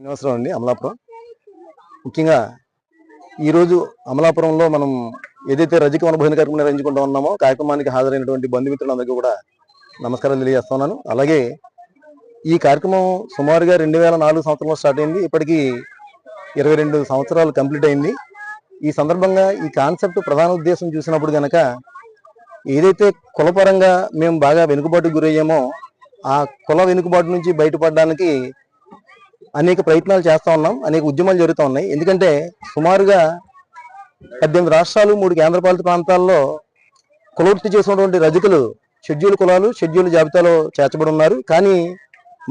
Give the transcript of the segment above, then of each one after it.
శ్రీనివాసరావు అండి అమలాపురం. ముఖ్యంగా ఈరోజు అమలాపురంలో మనం ఏదైతే రజక వనభోజన కార్యక్రమం నిర్వహించుకుంటూ ఉన్నామో కార్యక్రమానికి హాజరైనటువంటి బంధుమిత్రులందరికీ కూడా నమస్కారాలు తెలియజేస్తున్నాను అలాగే ఈ కార్యక్రమం సుమారుగా రెండు వేల నాలుగు సంవత్సరంలో స్టార్ట్ అయింది ఇప్పటికీ ఇరవై రెండు సంవత్సరాలు కంప్లీట్ అయింది. ఈ సందర్భంగా ఈ కాన్సెప్ట్ ప్రధాన ఉద్దేశం చూసినప్పుడు కనుక ఏదైతే కులపరంగా మేము బాగా వెనుకబాటుకు గురయ్యామో ఆ కుల వెనుకబాటు నుంచి బయటపడడానికి అనేక ప్రయత్నాలు చేస్తూ ఉన్నాం అనేక ఉద్యమాలు జరుగుతూ ఉన్నాయి. ఎందుకంటే సుమారుగా పద్దెనిమిది రాష్ట్రాలు మూడు కేంద్రపాలిత ప్రాంతాల్లో కులవృత్తి చేసినటువంటి రజకులు షెడ్యూల్ కులాలు షెడ్యూల్ జాబితాలో చేర్చబడి ఉన్నారు. కానీ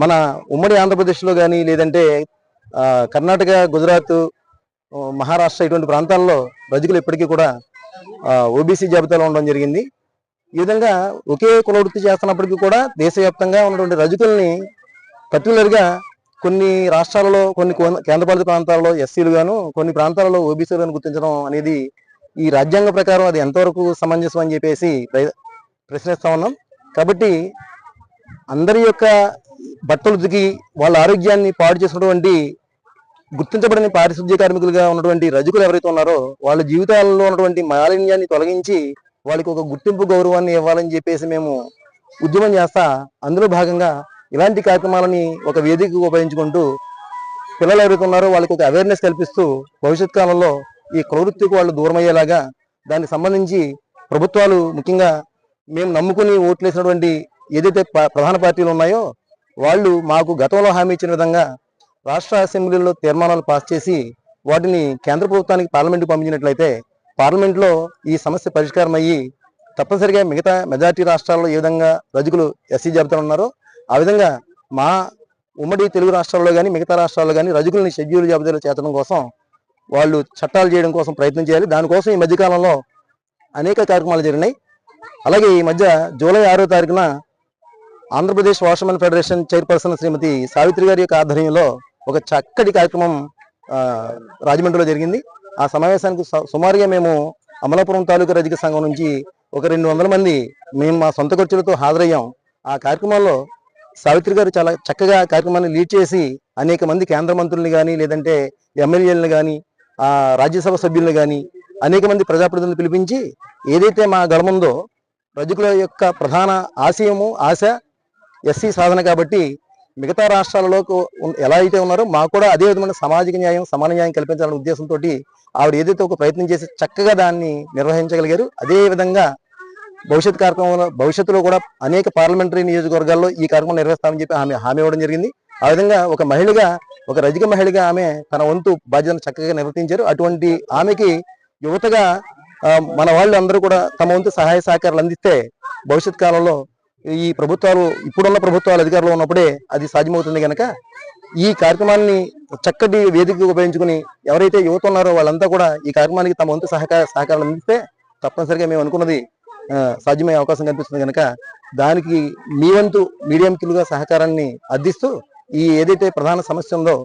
మన ఉమ్మడి ఆంధ్రప్రదేశ్లో కానీ లేదంటే కర్ణాటక గుజరాత్ మహారాష్ట్ర ఇటువంటి ప్రాంతాల్లో రజకులు ఇప్పటికీ కూడా ఓబీసీ జాబితాలో ఉండడం జరిగింది. ఈ విధంగా ఒకే కులవృత్తి చేస్తున్నప్పటికీ కూడా దేశవ్యాప్తంగా ఉన్నటువంటి రజకుల్ని పర్టికులర్గా కొన్ని రాష్ట్రాలలో కొన్ని కోన- కేంద్రపాలిత ప్రాంతాలలో ఎస్సీలు గాను కొన్ని ప్రాంతాలలో ఓబీసీలు గాను గుర్తించడం అనేది ఈ రాజ్యాంగ ప్రకారం అది ఎంతవరకు సమంజసం అని చెప్పేసి ప్ర- ప్రశ్నిస్తా ఉన్నాం. కాబట్టి అందరి యొక్క బట్టలు దిగి వాళ్ళ ఆరోగ్యాన్ని పాడు చేసినటువంటి గుర్తించబడిన పారిశుద్ధ్య కార్మికులుగా ఉన్నటువంటి రజకులు ఎవరైతే ఉన్నారో వాళ్ళ జీవితాలలో ఉన్నటువంటి మాలిన్యాన్ని తొలగించి వాళ్ళకి ఒక గుర్తింపు గౌరవాన్ని ఇవ్వాలని చెప్పేసి మేము ఉద్యమం చేస్తా అందులో భాగంగా ఇలాంటి కార్యక్రమాలని ఒక వేదికగా ఉపయోగించుకుంటూ పిల్లలు ఎవరుతున్నారో ఉన్నారో వాళ్ళకి ఒక అవేర్నెస్ కల్పిస్తూ భవిష్యత్ కాలంలో ఈ ప్రవృత్తికి వాళ్ళు దూరం అయ్యేలాగా దానికి సంబంధించి ప్రభుత్వాలు ముఖ్యంగా మేము నమ్ముకుని ఓట్లేసినటువంటి ఏదైతే ప- ప్రధాన పార్టీలు ఉన్నాయో వాళ్ళు మాకు గతంలో హామీ ఇచ్చిన విధంగా రాష్ట్ర అసెంబ్లీలో తీర్మానాలు పాస్ చేసి వాటిని కేంద్ర ప్రభుత్వానికి పార్లమెంట్కి పంపించినట్లయితే పార్లమెంట్లో ఈ సమస్య పరిష్కారం అయ్యి తప్పనిసరిగా మిగతా మెజార్టీ రాష్ట్రాల్లో ఏ విధంగా రజకులు ఎస్సీ జాబితాలు ఉన్నారో ఆ విధంగా మా ఉమ్మడి తెలుగు రాష్ట్రాల్లో కానీ మిగతా రాష్ట్రాల్లో కానీ రజకులని షెడ్యూల్ జాబితాలో చేర్చడం కోసం వాళ్ళు చట్టాలు చేయడం కోసం ప్రయత్నం చేయాలి. దానికోసం ఈ మధ్యకాలంలో అనేక కార్యక్రమాలు జరిగినాయి. అలాగే ఈ మధ్య జూలై ఆరో తారీఖున Andhra Pradesh washermen federation chairperson Shrimati Savitri గారి యొక్క ఆధ్వర్యంలో ఒక చక్కటి కార్యక్రమం రాజమండ్రిలో జరిగింది. ఆ సమావేశానికి సు- సుమారుగా మేము అమలాపురం తాలూకా రజక సంఘం నుంచి ఒక రెండు వందల మంది మేము మా సొంత ఖర్చులతో హాజరయ్యాం. ఆ కార్యక్రమాల్లో సావిత్రి గారు చాలా చక్కగా కార్యక్రమాన్ని లీడ్ చేసి అనేక మంది కేంద్ర మంత్రుల్ని కానీ లేదంటే ఎమ్మెల్యేలను కానీ ఆ రాజ్యసభ సభ్యులను కానీ అనేక మంది ప్రజాప్రతినిధులను పిలిపించి ఏదైతే మా గడముందో రజకుల యొక్క ప్రధాన ఆశయము ఆశ ఎస్సీ సాధన కాబట్టి మిగతా రాష్ట్రాలలో ఎలా అయితే ఉన్నారో మాకు కూడా అదే విధమైన సామాజిక న్యాయం సమాన న్యాయం కల్పించాలనే ఉద్దేశంతో ఆవిడ ఏదైతే ఒక ప్రయత్నం చేసి చక్కగా దాన్ని నిర్వహించగలిగారు అదే విధంగా భవిష్యత్ కార్యక్రమంలో భవిష్యత్తులో కూడా అనేక పార్లమెంటరీ నియోజకవర్గాల్లో ఈ కార్యక్రమం నిర్వహిస్తామని చెప్పి ఆమె హామీ ఇవ్వడం జరిగింది. ఆ విధంగా ఒక మహిళగా ఒక రజిక మహిళగా ఆమె తన వంతు బాధ్యతను చక్కగా నిర్వర్తించారు. అటువంటి ఆమెకి యువతగా మన వాళ్ళు అందరూ కూడా తమ వంతు సహాయ సహకారాలు అందిస్తే భవిష్యత్ కాలంలో ఈ ప్రభుత్వాలు ఇప్పుడున్న ప్రభుత్వాలు అధికారంలో ఉన్నప్పుడే అది సాధ్యమవుతుంది కనుక ఈ కార్యక్రమాన్ని చక్కటి వేదిక ఉపయోగించుకుని ఎవరైతే యువత ఉన్నారో వాళ్ళంతా కూడా ఈ కార్యక్రమానికి తమ వంతు సహకార సహకారం అందిస్తే తప్పనిసరిగా మేము అనుకున్నది సాధ్యమయ్యే అవకాశం కనిపిస్తుంది కనుక దానికి మీ వంతు మీడియం కిలుగా సహకారాన్ని అందిస్తూ ఈ ఏదైతే ప్రధాన సమస్య ఉందో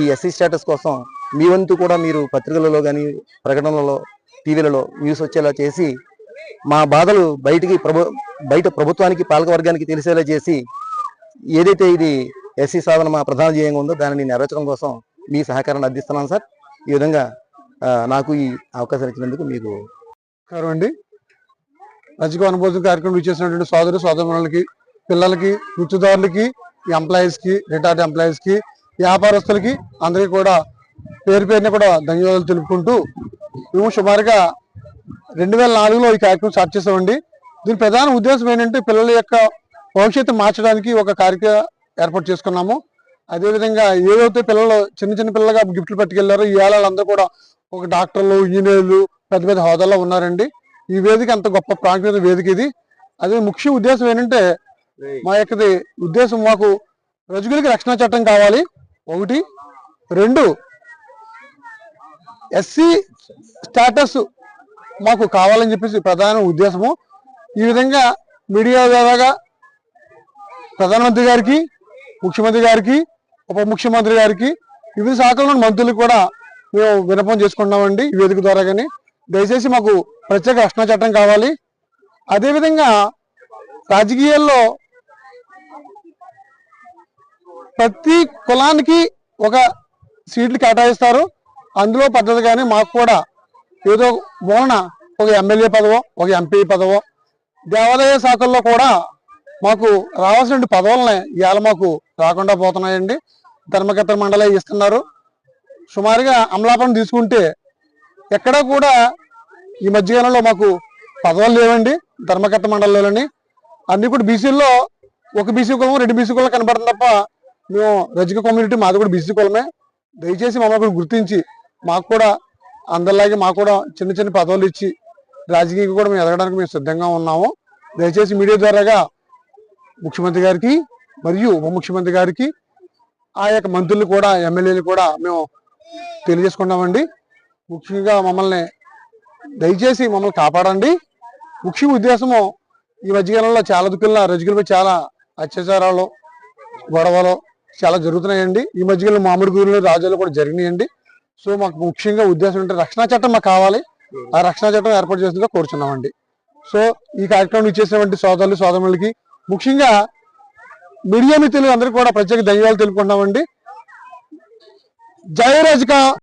ఈ ఎస్సీ స్టేటస్ కోసం మీ వంతు కూడా మీరు పత్రికలలో కానీ ప్రకటనలలో టీవీలలో న్యూస్ వచ్చేలా చేసి మా బాధలు బయటికి ప్రభు బయట ప్రభుత్వానికి పాలక వర్గానికి తెలిసేలా చేసి ఏదైతే ఇది ఎస్సీ సాధన మా ప్రధాన ధ్యేయంగా ఉందో దానిని నెరవేర్చడం కోసం మీ సహకారాన్ని అందిస్తున్నాను సార్. ఈ విధంగా నాకు ఈ అవకాశం ఇచ్చినందుకు మీకు నమస్కారం అండి. రజక అనుభూతి కార్యక్రమం ఇచ్చేసినటువంటి సోదరు సోదరులకి పిల్లలకి వృత్తిదారులకి ఎంప్లాయీస్కి రిటైర్డ్ ఎంప్లాయీస్కి వ్యాపారస్తులకి అందరికీ కూడా పేరు పేరుని కూడా ధన్యవాదాలు తెలుపుకుంటూ మేము సుమారుగా రెండు వేల నాలుగులో ఈ కార్యక్రమం స్టార్ట్ చేసామండి దీని ప్రధాన ఉద్దేశం ఏంటంటే పిల్లల యొక్క భవిష్యత్తు మార్చడానికి ఒక కార్యక్రమం ఏర్పాటు చేసుకున్నాము. అదేవిధంగా ఏదైతే పిల్లలు చిన్న చిన్న పిల్లలుగా గిఫ్ట్లు పట్టుకెళ్ళారో ఈ వాళ్ళందరూ కూడా ఒక డాక్టర్లు ఇంజనీర్లు పెద్ద పెద్ద హోదాలో ఉన్నారండి. ఈ వేదిక అంత గొప్ప ప్రాముఖ్యత వేదిక ఇది. అదే ముఖ్య ఉద్దేశం ఏంటంటే మా యొక్కది ఉద్దేశం మాకు రజకులకి రక్షణ చట్టం కావాలి. ఒకటి. రెండు. ఎస్సీ స్టేటస్ మాకు కావాలని చెప్పేసి ప్రధాన ఉద్దేశము. ఈ విధంగా మీడియా ద్వారాగా ప్రధానమంత్రి గారికి ముఖ్యమంత్రి గారికి ఉప ముఖ్యమంత్రి గారికి వివిధ శాఖల మంత్రులకు కూడా మేము విన్నపం చేసుకుంటున్నామండి ఈ వేదిక ద్వారా కానీ దయచేసి మాకు ప్రత్యేక రక్షణ చట్టం కావాలి. అదేవిధంగా రాజకీయాల్లో ప్రతి కులానికి ఒక సీట్లు కేటాయిస్తారు. అందులో పద్ధతి కానీ మాకు కూడా ఏదో మూలన ఒక ఎమ్మెల్యే పదవో ఒక ఎంపీ పదవో దేవాలయ శాఖల్లో కూడా మాకు రావాల్సిన పదవులని ఇవాళ మాకు రాకుండా పోతున్నాయండి. ధర్మకర్త మండలి ఇస్తున్నారు. సుమారుగా అమలాపురం తీసుకుంటే ఎక్కడా కూడా ఈ మధ్యకాలంలో మాకు పదవులు లేవండి ధర్మకర్త మండలంలోని అన్ని కూడా బీసీల్లో ఒక బీసీ కులం రెండు బీసీ కులం కనబడుతుంది తప్ప మేము రజక కమ్యూనిటీ మాది కూడా బీసీ కులమే. దయచేసి మమ్మల్ని గుర్తించి మాకు కూడా అందరిలాగే మాకు కూడా చిన్న చిన్న పదవులు ఇచ్చి రాజకీయంగా కూడా మేము ఎదగడానికి మేము సిద్ధంగా ఉన్నాము. దయచేసి మీడియా ద్వారాగా ముఖ్యమంత్రి గారికి మరియు ఉప ముఖ్యమంత్రి గారికి ఆ యొక్క మంత్రులు కూడా ఎమ్మెల్యేలు కూడా మేము తెలియజేసుకున్నామండి ముఖ్యంగా మమ్మల్ని దయచేసి మమ్మల్ని కాపాడండి. ముఖ్య ఉద్దేశము ఈ మధ్యకాలంలో చాలా దుఃఖంలో రజకులపై చాలా అత్యాచారాలు గొడవలు చాలా జరుగుతున్నాయండి. ఈ మధ్యకాలంలో మామిడి గురులు రాజులు కూడా జరిగినాయండి. సో మాకు ముఖ్యంగా ఉద్దేశం ఏంటంటే రక్షణ చట్టం మాకు కావాలి. ఆ రక్షణ చట్టం ఏర్పాటు చేసిందిగా కోరుచున్నామండి. సో ఈ కార్యక్రమం ఇచ్చేసినటువంటి సోదరులు సోదరులకి ముఖ్యంగా మీడియా మిత్రులు అందరికీ కూడా ప్రత్యేక ధన్యవాదాలు తెలుపుకుంటున్నామండి. జై రజక!